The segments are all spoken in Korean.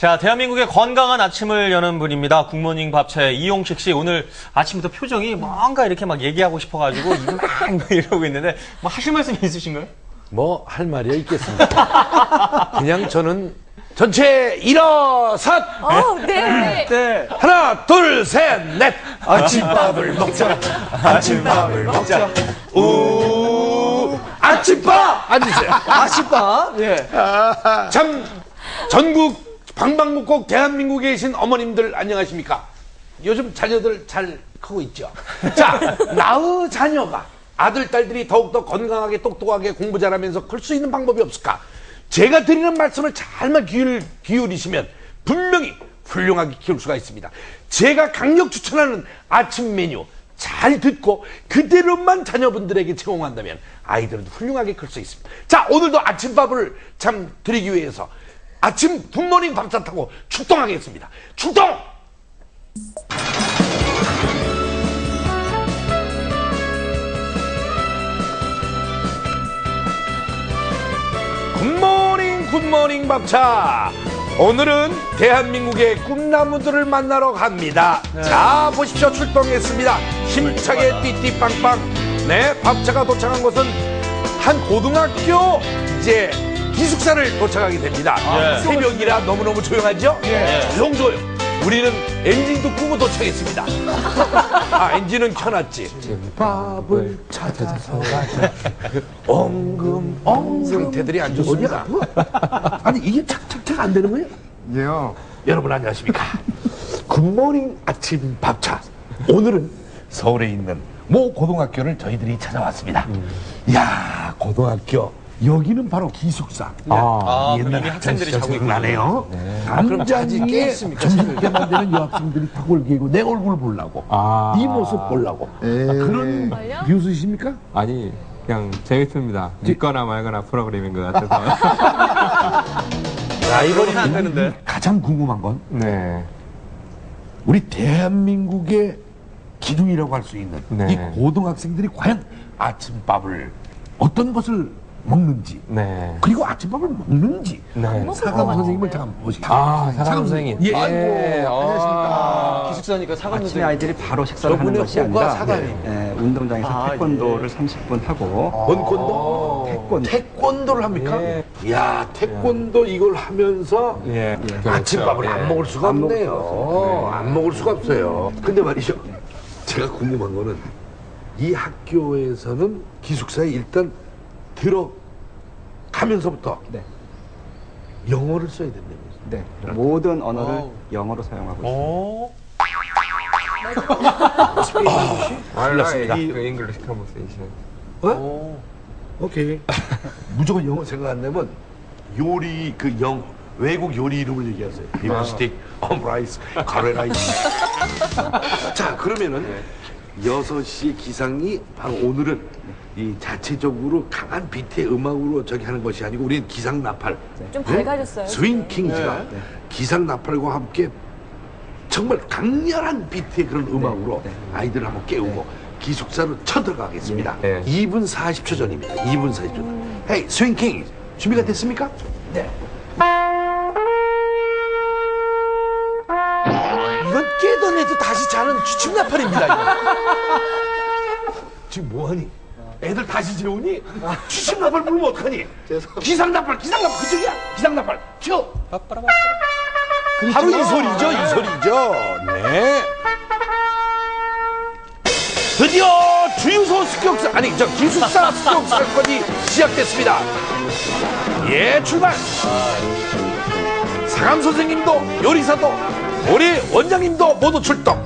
자, 대한민국의 건강한 아침을 여는 분입니다. 굿모닝 밥차의 이용식 씨. 오늘 아침부터 표정이 뭔가 이렇게 막 얘기하고 싶어가지고 입을 막 이러고 있는데 뭐 하실 말씀 있으신가요? 뭐 할 말이야 있겠습니다. 그냥 저는 전체 일어서 어, 네. 네. 하나 둘 셋 넷 아침밥을 먹자 아침밥을 먹자 우 아침밥 앉으세요. 아침밥? 예. 참 전국 방방곡곡 대한민국에 계신 어머님들 안녕하십니까? 요즘 자녀들 잘 크고 있죠. 자, 나의 자녀가 아들 딸들이 더욱더 건강하게 똑똑하게 공부 잘하면서 클 수 있는 방법이 없을까? 제가 드리는 말씀을 잘만 기울, 기울이시면 분명히 훌륭하게 키울 수가 있습니다. 제가 강력 추천하는 아침 메뉴 잘 듣고 그대로만 자녀분들에게 제공한다면 아이들은 훌륭하게 클 수 있습니다. 자, 오늘도 아침밥을 참 드리기 위해서 아침 굿모닝 밥차 타고 출동하겠습니다. 출동! 굿모닝 굿모닝 밥차. 오늘은 대한민국의 꿈나무들을 만나러 갑니다. 자 보십시오. 출동했습니다. 힘차게 띠띠빵빵. 네 밥차가 도착한 곳은 한 고등학교 이제 기숙사를 도착하게 됩니다. 예. 새벽이라 너무너무 조용하죠? 조용조용. 우리는 엔진도 끄고 도착했습니다. 아 엔진은 켜놨지. 밥을 찾아서 가자. 엉금 엉금. 상태들이 안 좋습니다. 아니 이게 착착착 안 되는 거예요? 예요. 여러분 안녕하십니까? 굿모닝 아침 밥차. 오늘은 서울에 있는 모 고등학교를 저희들이 찾아왔습니다. 이야 고등학교 여기는 바로 기숙사 아, 옛날 이미 학생들이 학생 자고 시절 생각나네요 남자니까 점심때만 되면 여학생들이 탁을 기고 내 얼굴 보려고 아. 이 모습 보려고 그런 정말요? 교수이십니까? 아니 그냥 재밌습니다. 믿거나 말거나 프로그램인 것 같아서. 라이벌이 안 되는데. 가장 궁금한 건 네. 우리 대한민국의 기둥이라고 할 수 있는 네. 이 고등학생들이 과연 아침밥을 어떤 것을 먹는지 네. 그리고 아침밥을 먹는지 네. 사감 선생님을 잠깐 모시겠습니다. 아, 사람 선생님. 예. 예. 어. 기숙사니까 사관 아침에 아이들이 바로 식사를 하는 저분의 것이 호가 아니라 사관이. 예, 운동장에서 아, 태권도를 30분 하고 원콘도 태권도 태권도를 합니까? 예. 이야 태권도 이걸 하면서 예. 아침밥을 안 먹을 수가 안 먹을 없네요. 수가 안 먹을 수가 없어요. 근데 말이죠. 제가 궁금한 거는 이 학교에서는 기숙사에 일단 들어가면서부터 네. 영어를 써야 된다면서요. 네, 모든 언어를 어우. 영어로 사용하고 있습니다. 어? 몰랐습니다. 그 English conversation. 어? 오케이. 무조건 영어 생각 안 나면 요리 그 영 외국 요리 이름을 얘기하세요. 비빔스틱, 옴라이스, 카레라이스. 자 그러면은 여섯 시의 기상이 바로 오늘은 이 자체적으로 강한 비트의 음악으로 저기 하는 것이 아니고 우리는 기상 나팔. 좀 밝아졌어요. 스윙 킹즈가 기상 나팔과 함께 정말 강렬한 비트의 그런 음악으로 아이들을 한번 깨우고 기숙사로 쳐들어가겠습니다. 예. 2분 40초 전입니다. 2분 40초 전. 헤이, 스윙 킹 준비가 됐습니까? 네. 이거. 지금 뭐하니? 애들 다시 재우니? 취침 나팔 불면 어떡하니? 기상 나팔, 기상 나팔 그쪽이야? 기상 나팔 쳐. 바로 이 소리죠, 이 소리죠. 네. 드디어 주유소 습격사 아니 저 기숙사 습격 사건이 시작됐습니다. 예, 출발. 사감 선생님도 요리사도 우리 원장님도 모두 출동.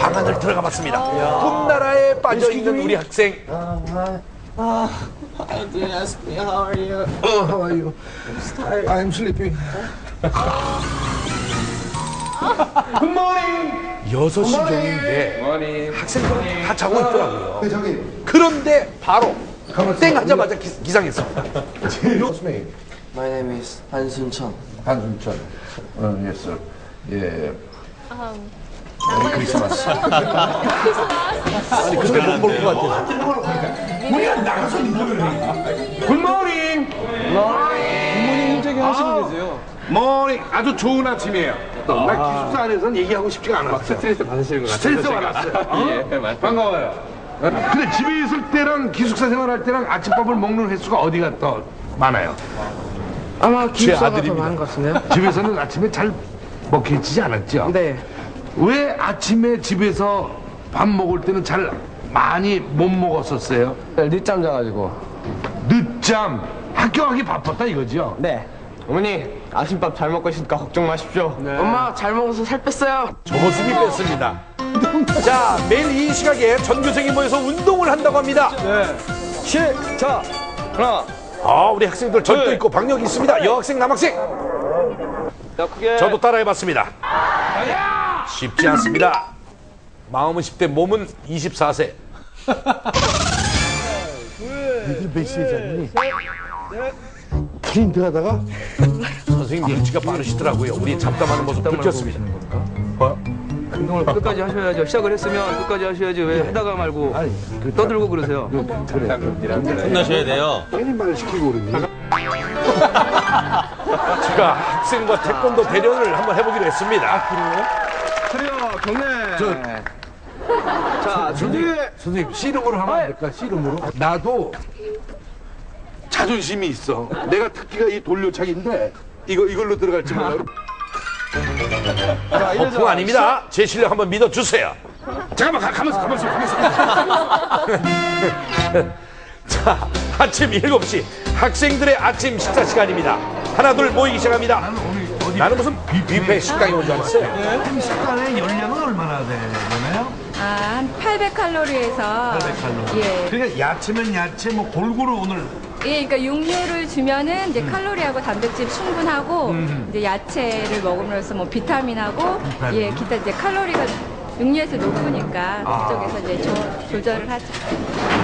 방 안을 들어가 봤습니다. 꿈나라에 빠져 있는 우리 학생. Didn't ask me how are you. 어, how are you? I'm sleeping. 여섯 시 정인데 학생들은 다 자고 있더라고요. 저기 그런데 바로 땡 하자마자 기, 기상했습니다. My name is Han Sun Chun. 한순천. 어, 예스. 예. 음, 크리스마스. 아니, 근데 못볼것 같아서. 우리가 나가서 인터뷰를 해. 굿모닝! 부모님 저기 하시고 계세요. 모닝 아주 좋은 아침이에요. 나 기숙사 안에서는 얘기하고 싶지가 않았어요. 스트레스 받으시는 것 같아요. 스트레스. 받았어요. 예, 맞습니다. 반가워요. 근데 집에 있을 때랑 기숙사 생활할 때랑 아침밥을 먹는 횟수가 어디가 더 많아요? 아마 기숙사가 더. 많은 것 같은데요? 집에서는 아침에 잘 먹혀지지 않았죠? 네. 왜 아침에 집에서 밥 먹을 때는 잘 많이 못 먹었었어요? 늦잠 자가지고. 늦잠 학교 가기 바빴다 이거죠? 네. 어머니, 아침밥 잘 먹고 있으니까 걱정 마십시오. 엄마 잘 먹어서 살 뺐어요. 저 모습이 뺐습니다. 자, 매일 이 시각에 전교생이 모여서 운동을 한다고 합니다. 시작! 하나, 아, 우리 학생들 절도 있고 박력이 있습니다. 여학생, 남학생. 더 크게. 저도 따라해봤습니다. 쉽지 않습니다. 마음은 10대, 몸은 24세. 프린트 하다가 선생님 눈치가 빠르시더라고요. 우리 잡담하는 모습 느꼈습니다. 운동을 끝까지 하셔야죠. 시작을 했으면 끝까지 하셔야지 왜 하다가 말고 떠들고 그러세요. 혼나셔야 돼요. 제가 학생과 태권도 대련을 한번 해보기로 했습니다. 그래요, 경례. 자, 준비. 선생님 씨름으로 하면 안 될까? 씨름으로? 나도 자존심이 있어. 내가 특기가 이 돌려차기인데 이거 이걸로 들어갈지 몰라. 거품 아닙니다. 제 실력 한번 믿어주세요. 잠깐만 가, 가만있어 가만있어 가만있어. 자 아침 7시 학생들의 아침 식사 시간입니다. 하나 둘 모이기 시작합니다. 나는 무슨 뷔페 식당에 온줄 알았어요. 식단의 열량은 얼마나 되나요? 아, 한 800칼로리에서 800칼로리. 예. 그러니까 야채면 야채 뭐 골고루 오늘 예, 그러니까 육류를 주면은 음. 이제 칼로리하고 단백질 충분하고 이제 야채를 먹음으로써 뭐 비타민하고 예, 기타 이제 칼로리가 육류에서 높으니까 아. 그쪽에서 이제 조, 조절을 하죠.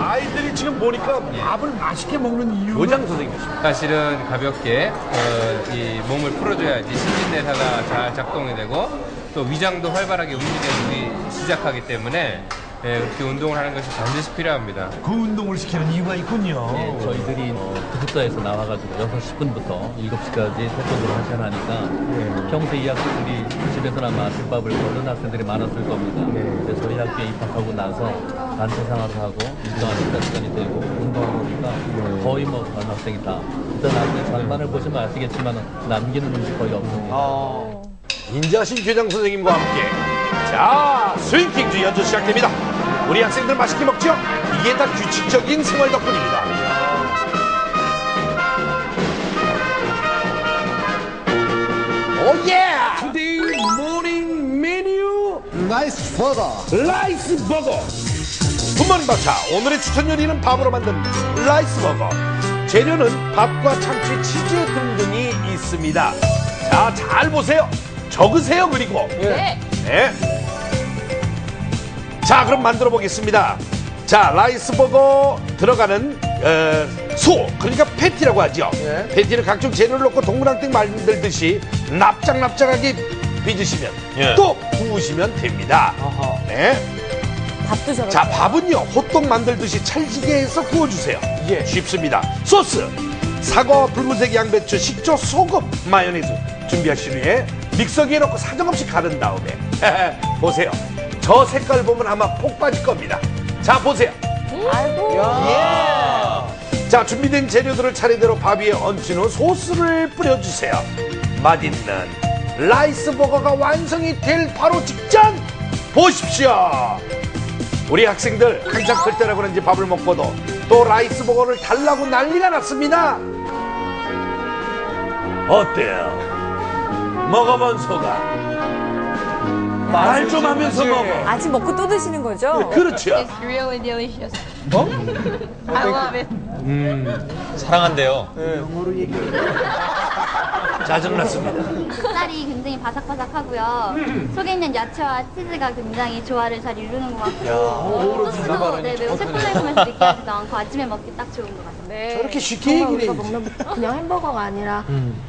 아이들이 지금 보니까 밥을 맛있게 먹는 이유 요장 선생님이십니다. 사실은 가볍게 어, 이 몸을 풀어줘야지 신진대사가 잘 작동이 되고 또 위장도 활발하게 움직여주기 시작하기 때문에 예, 그렇게 운동을 하는 것이 반드시 필요합니다. 그 운동을 시키는 이유가 있군요. 저희들이 어, 기숙사에서 나와가지고 6시 10분부터 7시까지 태권도를 하셔야 하니까 평소에 이 학생들이 집에서나 마술밥을 먹는 학생들이 많았을 겁니다. 그래서 저희 학교에 입학하고 나서 단체 생활을 하고 일정한 식사 시간이 되고 운동하고 보니까 거의 뭐 다른 학생이 다 일단 학생 장만을 보시면 아시겠지만 남기는 음식 거의 없습니다. 인자하신 교장 선생님과 함께 자 스윙킹즈 연주 시작됩니다. 우리 학생들 맛있게 먹죠? 이게 다 규칙적인 생활 덕분입니다. 오예! 투데이 모닝 메뉴 라이스 버거 라이스 버거 밥차 오늘의 추천 요리는 밥으로 만든 라이스 버거 재료는 밥과 참치 치즈 등등이 있습니다 자 잘 보세요 적으세요 그리고 네. 네. 자, 그럼 만들어 보겠습니다. 자, 라이스버거 들어가는 어, 소, 그러니까 패티라고 하죠. 패티를 각종 재료를 넣고 동그랑땡 만들듯이 납작납작하게 빚으시면 예. 또 구우시면 됩니다. 네. 밥도 저렇게. 자, 밥은요, 호떡 만들듯이 찰지게 해서 구워주세요. 쉽습니다. 소스, 사과, 붉은색 양배추, 식초, 소금, 마요네즈 준비하신 후에 믹서기에 넣고 사정없이 가른 다음에 보세요. 저 색깔 보면 아마 폭 빠질 겁니다. 자, 보세요. 예. 자, 준비된 재료들을 차례대로 밥 위에 얹힌 후 소스를 뿌려주세요. 맛있는 라이스 버거가 완성이 될 바로 직전 보십시오. 우리 학생들 한창 클 때라 그런지 밥을 먹고도 또 라이스 버거를 달라고 난리가 났습니다. 어때요? 먹어본 소감. 말 좀 하면서 먹어. 아침 먹고 또 드시는 거죠? 그렇죠. It's really delicious. I love it. 사랑한대요. 짜증났습니다. 쌀이 굉장히 바삭바삭하고요. 속에 있는 야채와 치즈가 굉장히 조화를 잘 이루는 것 같고 소스도 네, 매우 새콤달콤해서 느끼하지도 않고 아침에 먹기 딱 좋은 것 같아요. 네. 저렇게 쉽게 얘기를 해야지. 먹는 그냥 햄버거가 아니라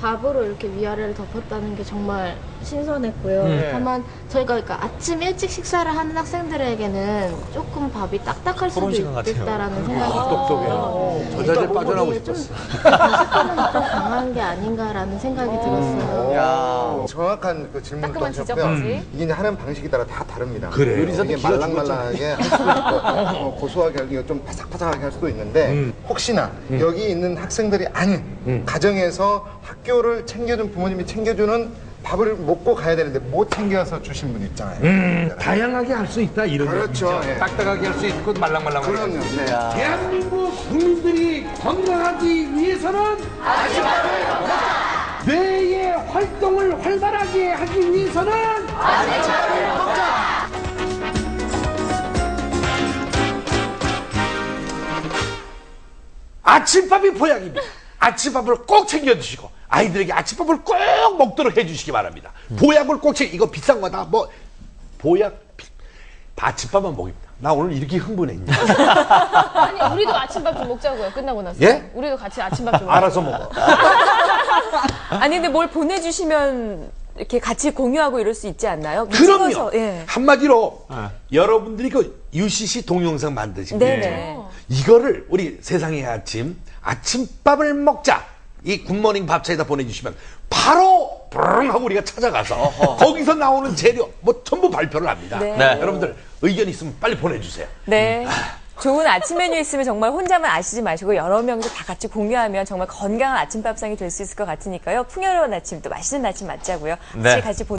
밥으로 이렇게 위아래를 덮었다는 게 정말 신선했고요. 다만 저희가 그러니까 아침 일찍 식사를 하는 학생들에게는 조금 밥이 딱딱할 수도 그런 시간 같아요. 있겠다라는 생각이 똑똑해요. 들어요. 저 자리에 그러니까 빠져나오고 싶었어. 식단은 좀 강한 게 아닌가라는 생각이 생각이 들었어요. 정확한 그 질문 따끔한 하셨고요. 이게 이제 하는 방식에 따라 다 다릅니다. 그래요. 요리사도 이게 기가 말랑말랑하게 할 수도 있고 어, 고소하게 하기가 좀 바삭바삭하게 할 수도 있는데 혹시나 여기 있는 학생들이 아닌 가정에서 학교를 챙겨준 부모님이 챙겨주는 밥을 먹고 가야 되는데 못 챙겨서 주신 분 있잖아요. 음, 다양하게 할 수 있다 이런 그렇죠. 얘기죠. 예. 딱딱하게 할 수 있고 말랑말랑하게. 그럼요. 네. 대한민국 국민들이 건강하기 위해서는 뇌의 활동을 활발하게 하기 위해서는 아침밥이 보약입니다. 아침밥을 꼭 챙겨 드시고 아이들에게 아침밥을 꼭 먹도록 해주시기 바랍니다. 보약을 꼭 챙겨 이거 비싼 거다 뭐 보약 비- 아침밥만 먹입니다. 나 오늘 이렇게 흥분했냐? 아니 우리도 아침밥 좀 먹자고요. 끝나고 나서. 예? 우리도 같이 아침밥 좀. 알아서 먹어. 아니 근데 뭘 보내주시면 이렇게 같이 공유하고 이럴 수 있지 않나요? 그럼요. 찍어서, 예. 한마디로 여러분들이 그 UCC 동영상 만드신 거 네네. 이거를 우리 세상의 아침 아침밥을 먹자 이 굿모닝 밥차에다 보내주시면 바로 브릉 하고 우리가 찾아가서 거기서 나오는 재료 뭐 전부 발표를 합니다. 네. 네. 여러분들 의견 있으면 빨리 보내주세요. 네. 좋은 아침 메뉴 있으면 정말 혼자만 아시지 마시고 여러 명이서 다 같이 공유하면 정말 건강한 아침밥상이 될 수 있을 것 같으니까요. 풍요로운 아침 또 맛있는 아침 맞자고요. 네. 같이 보